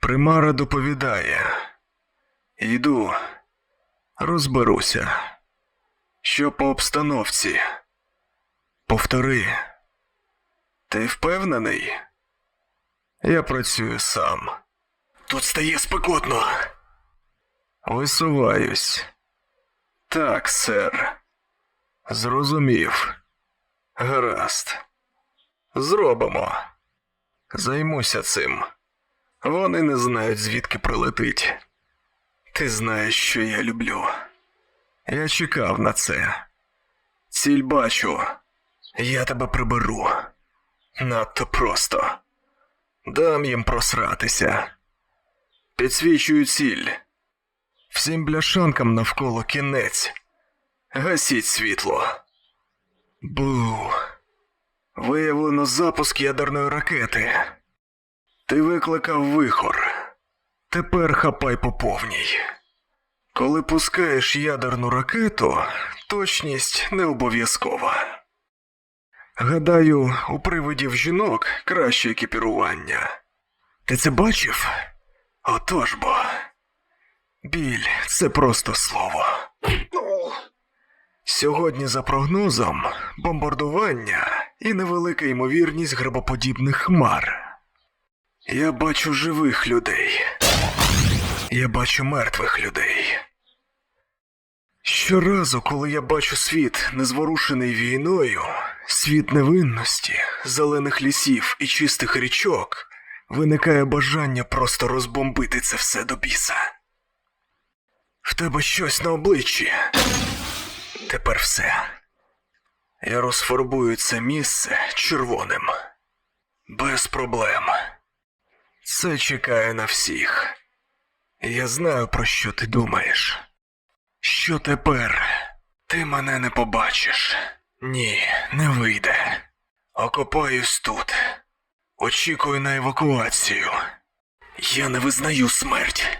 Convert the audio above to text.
Примара доповідає. Йду, розберуся. Що по обстановці? Повтори. Ти впевнений? Я працюю сам. Тут стає спекотно. Висуваюсь. Так, сер. Зрозумів. Гаразд. Зробимо. Займуся цим. Вони не знають, звідки прилетить. Ти знаєш, що я люблю. Я чекав на це. Ціль бачу. Я тебе приберу. Надто просто. Дам їм просратися. Підсвічую ціль. Всім бляшанкам навколо кінець. Гасіть світло. Бу. Виявлено запуск ядерної ракети. Ти викликав вихор. Тепер хапай по повній. Коли пускаєш ядерну ракету, точність не обов'язкова. Гадаю, у привидів жінок краще екіпірування. Ти це бачив? Отож бо. Біль це просто слово. Сьогодні, за прогнозом, бомбардування і невелика ймовірність грибоподібних хмар. Я бачу живих людей. Я бачу мертвих людей. Щоразу, коли я бачу світ, незворушений війною, світ невинності, зелених лісів і чистих річок, виникає бажання просто розбомбити це все до біса. В тебе щось на обличчі. Тепер все. Я розфарбую це місце червоним. Без проблем. Це чекає на всіх. Я знаю, про що ти думаєш. Що тепер? Ти мене не побачиш. Ні, не вийде. Окопаюсь тут. Очікую на евакуацію. Я не визнаю смерть.